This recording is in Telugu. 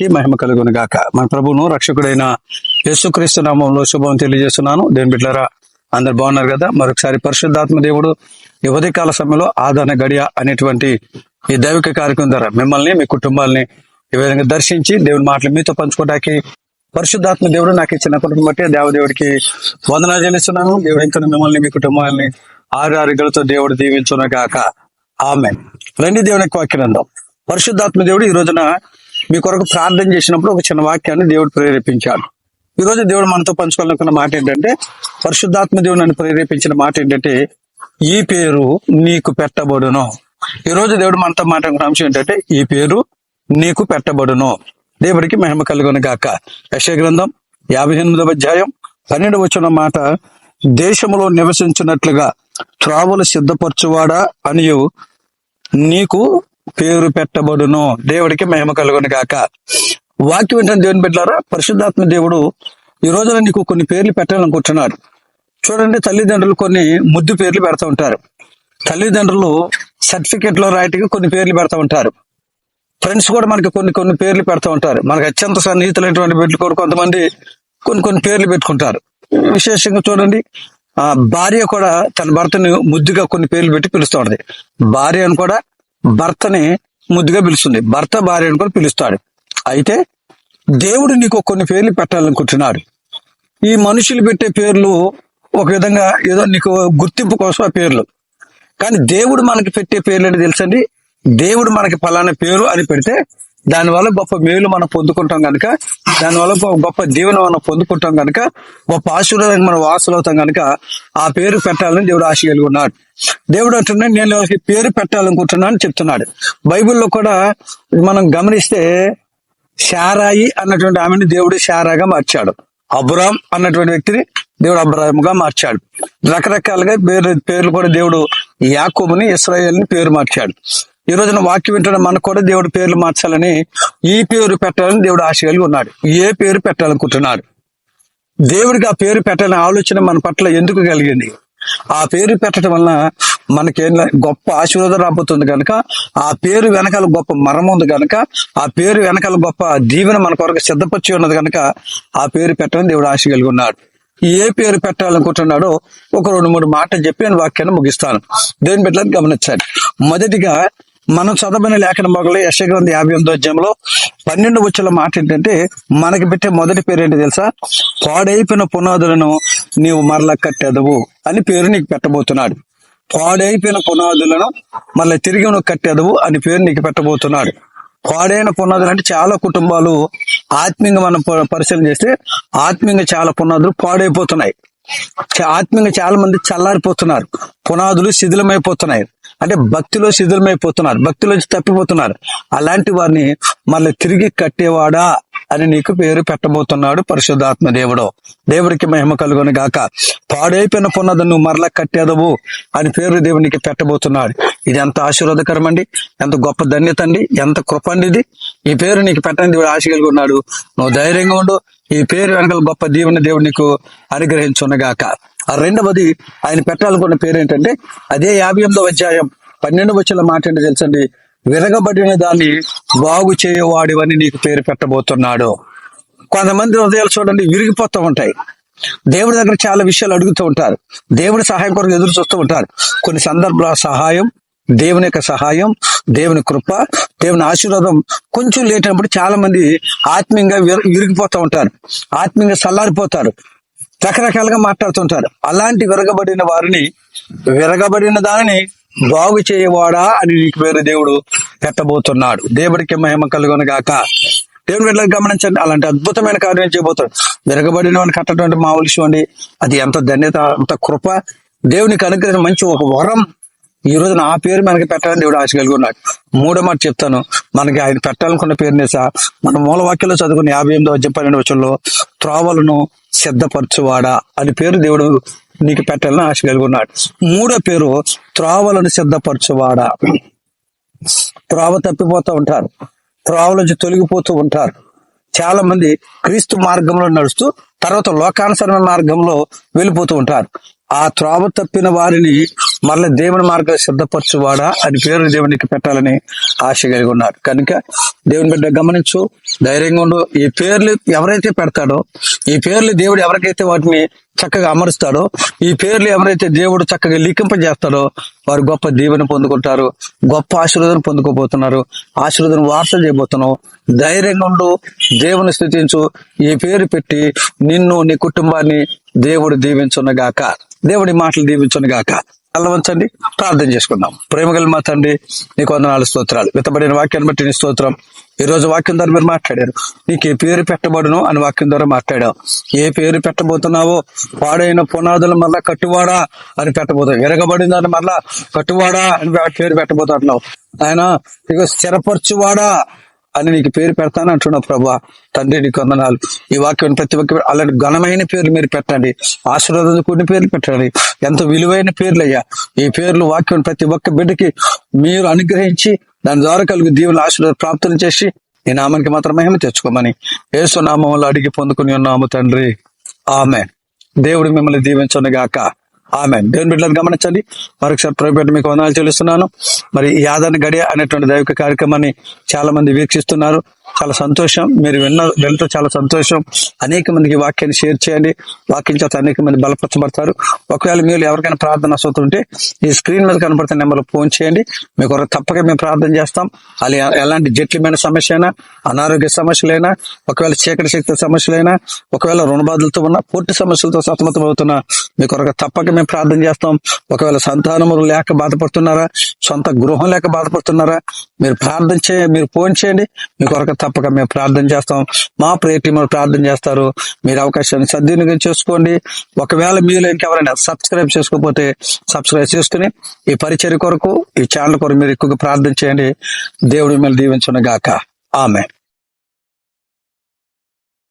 దేవునికి మహిమ కలుగును గాక మన ప్రభువును రక్షకుడైన యేసుక్రీస్తు నామంలో శుభం తెలియజేస్తున్నాను. దేని బిడ్లరా అందరు బాగున్నారు కదా? మరొకసారి పరిశుద్ధాత్మ దేవుడు యువతి కాల సమయంలో ఆదరణ గడియ అనేటువంటి ఈ దైవిక కార్యక్రమం ద్వారా మిమ్మల్ని మీ కుటుంబాలని ఈ విధంగా దర్శించి దేవుని మాటలు మీతో పంచుకోవడానికి పరిశుద్ధాత్మ దేవుడు నాకు ఇచ్చిన కుటుంబం బట్టి దేవదేవుడికి వందన చెల్లిస్తున్నాను. దేవుడు ఇంకా మిమ్మల్ని మీ కుటుంబాలని ఆరు ఆరుగలతో దేవుడు దీవించును గాక ఆమె రండి దేవునికి వాక్యనందం పరిశుద్ధాత్మ దేవుడు ఈ రోజున మీ కొరకు ప్రార్థన చేసినప్పుడు ఒక చిన్న వాక్యాన్ని దేవుడు ప్రేరేపించాడు. ఈ రోజు దేవుడు మనతో పంచుకోవాలనుకున్న మాట ఏంటంటే పరిశుద్ధాత్మ దేవుడు నన్ను ప్రేరేపించిన మాట ఏంటంటే ఈ పేరు నీకు పెట్టబడును. ఈ రోజు దేవుడు మనతో మాట్లాడుకున్న అంశం ఏంటంటే ఈ పేరు నీకు పెట్టబడును. దేవుడికి మహిమ కలుగును గాక. యశ గ్రంథం యాభై ఎనిమిదవ అధ్యాయం పన్నెండు వచ్చిన మాట దేశంలో నివసించినట్లుగా త్రావులు సిద్ధపరచువాడా అనియు నీకు పేరు పెట్టబడును. దేవుడికి మహిమ కలుగును గాక. వాక్యం ఏంటంటే దేవుని పెట్టారా పరిశుద్ధాత్మ దేవుడు ఈ రోజున నీకు కొన్ని పేర్లు పెట్టాలనుకుంటున్నారు. చూడండి తల్లిదండ్రులు కొన్ని ముద్దు పేర్లు పెడతా ఉంటారు. తల్లిదండ్రులు సర్టిఫికెట్లో రాయటికి కొన్ని పేర్లు పెడతా ఉంటారు. ఫ్రెండ్స్ కూడా మనకి కొన్ని కొన్ని పేర్లు పెడతా ఉంటారు. మనకి అత్యంత సన్నిహితులైనటువంటి బిడ్డలు కూడా కొంతమంది కొన్ని కొన్ని పేర్లు పెట్టుకుంటారు. విశేషంగా చూడండి ఆ భార్య కూడా తన భర్తను ముద్దుగా కొన్ని పేర్లు పెట్టి పిలుస్తూ ఉంటుంది. భార్య అని కూడా భర్తని ముద్దుగా పిలుస్తుంది. భర్త భార్యను కూడా పిలుస్తాడు. అయితే దేవుడు నీకు కొన్ని పేర్లు పెట్టాలనుకుంటున్నాడు ఈ మనుషులు పెట్టే పేర్లు ఒక విధంగా ఏదో నీకు గుర్తింపు కోసం ఆ పేర్లు. కానీ దేవుడు మనకి పెట్టే పేర్లు అంటే తెలుసండి? దేవుడు మనకి ఫలానా పేరు అని పెడితే దానివల్ల గొప్ప మేలు మనం పొందుకుంటాం కనుక దానివల్ల గొప్ప దీవెన మనం పొందుకుంటాం కనుక గొప్ప ఆశీర్వాదానికి మనం వాసులు అవుతాం కనుక ఆ పేరు పెట్టాలని దేవుడు ఆశ కలిగి ఉన్నాడు దేవుడు అంటున్నాడు నేను వాళ్ళకి పేరు పెట్టాలనుకుంటున్నాను అని చెప్తున్నాడు. బైబిల్లో కూడా మనం గమనిస్తే శారాయి అన్నటువంటి ఆమెను దేవుడు శారాగా మార్చాడు. అబ్రామ్ అన్నటువంటి వ్యక్తిని దేవుడు అబ్రాహంగా మార్చాడు. రకరకాలుగా పేరు పేర్లు కూడా దేవుడు యాకోబుని ఇస్రాయేల్ని పేరు మార్చాడు. ఈ రోజున వాక్యం వింటున్న మనకు కూడా దేవుడు పేర్లు మార్చాలని ఈ పేరు పెట్టాలని దేవుడు ఆశ కలిగి ఉన్నాడు. ఏ పేరు పెట్టాలనుకుంటున్నాడు? దేవుడికి ఆ పేరు పెట్టాలని ఆలోచన మన పట్ల ఎందుకు కలిగింది? ఆ పేరు పెట్టడం వలన మనకేం గొప్ప ఆశీర్వాదం రాబోతుంది కనుక ఆ పేరు వెనకాల గొప్ప మరం ఉంది కనుక ఆ పేరు వెనకాల గొప్ప దీవెన మన కొరకు సిద్ధపరిచి ఉన్నది కనుక ఆ పేరు పెట్టాలని దేవుడు ఆశ కలిగి ఉన్నాడు. ఏ పేరు పెట్టాలనుకుంటున్నాడో ఒక రెండు మూడు మాటలు చెప్పి నేను వాక్యాన్ని ముగిస్తాను. దేని పెట్టాలని గమనించాలి మొదటిగా మనం చదవని లేఖన మొగలు యశగ్రంథ యాభై ఎనిమిదో అధ్యాయంలో పన్నెండు వచ్చల మాట ఏంటంటే మనకి పెట్టే మొదటి పేరు ఏంటి తెలుసా? పాడైపోయిన పునాదులను నీవు మరల కట్టెదవు అని పేరు నీకు పెట్టబోతున్నాడు. పాడైపోయిన పునాదులను మళ్ళీ తిరిగి నువ్వు కట్టెదవు అని పేరు నీకు పెట్టబోతున్నాడు. పాడైన పునాదులు అంటే చాలా కుటుంబాలు ఆత్మీయంగా మనం పరిశీలన చేస్తే ఆత్మీయంగా చాలా పునాదులు పాడైపోతున్నాయి. ఆత్మీయంగా చాలా మంది చల్లారిపోతున్నారు. పునాదులు శిథిలమైపోతున్నాయి. అంటే భక్తిలో శిథిలమైపోతున్నారు. భక్తిలో తప్పిపోతున్నారు. అలాంటి వారిని మళ్ళీ తిరిగి కట్టేవాడా అని నీకు పేరు పెట్టబోతున్నాడు పరిశుద్ధాత్మ దేవుడు. దేవుడికి మహిమ కలుగును గాక. పాడైపోయిన పునాదు నువ్వు మరలా కట్టేదవు అని పేరు దేవునికి పెట్టబోతున్నాడు. ఇది ఎంత ఆశీర్వాదకరం అండి ఎంత గొప్ప ధన్యత అండి? ఎంత కృప అండి ఇది? ఈ పేరు నీకు పెట్టని దేవుడు ఆశ కలిగి ఉన్నాడు. నువ్వు ధైర్యంగా ఉండు. ఈ పేరు వెనకాల గొప్ప దేవుని దేవుడు నీకు అనుగ్రహించున్నగాక ఆ రెండవది ఆయన పెట్టాలనుకున్న పేరు ఏంటంటే అదే యాభై ఎనిమిదో అధ్యాయం పన్నెండు వచ్చిన మాట ఏంటో తెలుసండి? విరగబడిన దాన్ని బాగు చేయవాడివని నీకు పేరు పెట్టబోతున్నాడు. కొంతమంది హృదయాలు చూడండి విరిగిపోతూ ఉంటాయి. దేవుడి దగ్గర చాలా విషయాలు అడుగుతూ ఉంటారు. దేవుడి సహాయం కొరకు ఎదురు చూస్తూ ఉంటారు. కొన్ని సందర్భాల సహాయం దేవుని యొక్క సహాయం దేవుని కృప దేవుని ఆశీర్వాదం కొంచెం లేట్ అయినప్పుడు చాలా మంది ఆత్మీయంగా విర- విరిగిపోతూ ఉంటారు. ఆత్మీయంగా చల్లారిపోతారు. రకరకాలుగా మాట్లాడుతుంటారు అలాంటి విరగబడిన వారిని విరగబడిన దానిని బాగు చేయవాడా అని నీకు వేరే దేవుడు పెట్టబోతున్నాడు. దేవుడికి మహిమ కలుగును గాక. దేవుని బిడ్డలకు గమనించండి. అలాంటి అద్భుతమైన కార్యం చేయబోతాడు విరగబడిన వాడిని కట్టడం మామూలు విషయం అది ఎంత ధన్యత అంత కృప. దేవునికి అనుగ్రహం మంచి ఒక వరం ఈ రోజు నా పేరు మనకి పెట్టాలని దేవుడు ఆశ కలిగి ఉన్నాడు. మూడో మాట చెప్తాను. మనకి ఆయన పెట్టాలనుకున్న పేరు నేసా మన మూలవాక్యంలో చదువుకున్న యాభై ఎనిమిదో అధ్యాయం పన్నెండు వచ్చంలో త్రోవలను సిద్ధపరచువాడా అని పేరు దేవుడు నీకు పెట్టాలని ఆశ కలిగి ఉన్నాడు. మూడో పేరు త్రోవలను సిద్ధపరచువాడా. త్రోవ తప్పిపోతూ ఉంటారు. త్రోవ నుంచి తొలగిపోతూ ఉంటారు. చాలా మంది క్రీస్తు మార్గంలో నడుస్తూ తర్వాత లోకానుసరణ మార్గంలో వెళ్ళిపోతూ ఉంటారు. ఆ త్రోవ తప్పిన వారిని మరల దేవుని మార్గం సిద్ధపరచువాడా అని పేరు దేవునికి పెట్టాలని ఆశ కలిగి ఉన్నారు. కనుక దేవుని బిడ్డ గమనించు ధైర్యంగా ఉండు. ఈ పేర్లు ఎవరైతే పెడతాడో ఈ పేర్లు దేవుడు ఎవరికైతే వాటిని చక్కగా అమరుస్తాడో ఈ పేర్లు ఎవరైతే దేవుడు చక్కగా లిఖింపజేస్తాడో వారు గొప్ప దీవెన పొందుకుంటారు గొప్ప ఆశీర్వాదం పొందుకోబోతున్నారు ఆశీర్వాదం వార్త చేయబోతున్నావు. ధైర్యంగా ఉండు దేవుని స్థుతించు. ఈ పేరు పెట్టి నిన్ను నీ కుటుంబాన్ని దేవుడు దీవించునగాక. దేవుడి మాటలు దీవించునగాక. అల్లవంచండి ప్రార్థన చేసుకుందాం. ప్రేమగల మా తండ్రి నీకు వందనాలు స్తోత్రాలు. విత్తబడిన వాక్యాన్ని బట్టి నీ స్తోత్రం. ఈ రోజు వాక్యం ద్వారా మీరు మాట్లాడారు. నీకు ఏ పేరు పెట్టబడును అని వాక్యం ద్వారా మాట్లాడావు. ఏ పేరు పెట్టబోతున్నావో పాడైన పునాదులు మళ్ళా కట్టువాడా అని పెట్టబోతావు ఎరగబడిందని మళ్ళా కట్టువాడా అని పేరు పెట్టబోతున్నావు. ఆయన ఇక స్థిరపరచువాడా అని నీకు పేరు పెడతాను అంటున్నావు ప్రభా. తండ్రి నీకు వందనాలు. ఈ వాక్యం ప్రతి ఒక్క అలాంటి ఘనమైన పేర్లు మీరు పెట్టండి. ఆశీర్వాదం కూడిన పేర్లు పెట్టండి. ఎంతో విలువైన పేర్లు అయ్యా ఈ పేర్లు వాక్యం ప్రతి ఒక్క బిడ్డకి మీరు అనుగ్రహించి దాని ద్వారా కలిగి దేవుని ఆశీర్వాద ప్రాప్తులు చేసి ఈ నామానికి మాత్రం మహిమ తెచ్చుకోమని ఏసు నామంలో అడిగి పొందుకుని ఉన్నాము తండ్రి. ఆమె దేవుడు మిమ్మల్ని దీవించను గాక ఆమె దేవుని బిడ్డలను గమనించండి. మరొకసారి ప్రభుత్వం మీకు వందనాలు చెల్లిస్తున్నాను. మరి ఈ ఆదరణ గడియ అనేటువంటి దైవిక కార్యక్రమాన్ని చాలా మంది వీక్షిస్తున్నారు. చాలా సంతోషం. మీరు విన్న వెళ్తే చాలా సంతోషం. అనేక మందికి వాక్యాన్ని షేర్ చేయండి. వాక్యం చేత అనేక మంది బలపరచబడతారు. ఒకవేళ మీరు ఎవరికైనా ప్రార్థన వస్తుంటే ఈ స్క్రీన్ మీద కనబడుతున్న నెంబర్లో ఫోన్ చేయండి. మీకు తప్పక మేము ప్రార్థన చేస్తాం. అది ఎలాంటి జట్లమైన సమస్య అయినా అనారోగ్య సమస్యలైనా ఒకవేళ చీకటి శక్తి సమస్యలైనా ఒకవేళ రుణబాధలతో ఉన్న పూర్తి సమస్యలతో సతమతం అవుతున్నా మీకు తప్పక మేము ప్రార్థన చేస్తాం. ఒకవేళ సంతానములు లేక బాధపడుతున్నారా సొంత గృహం లేక బాధపడుతున్నారా మీరు ప్రార్థన చేయ మీరు ఫోన్ చేయండి. మీకు తప్పక మేము ప్రార్థన చేస్తాం. మా ప్రేమ ప్రార్థన చేస్తారు. మీరు అవకాశాన్ని సద్వినియోగం చేసుకోండి. ఒకవేళ మీలో ఇంకెవరైనా సబ్స్క్రైబ్ చేసుకోకపోతే సబ్స్క్రైబ్ చేసుకుని ఈ పరిచర్య కొరకు ఈ ఛానల్ కొరకు మీరు ఎక్కువగా ప్రార్థన చేయండి. దేవుడు మిమ్మల్ని దీవించును గాక ఆమె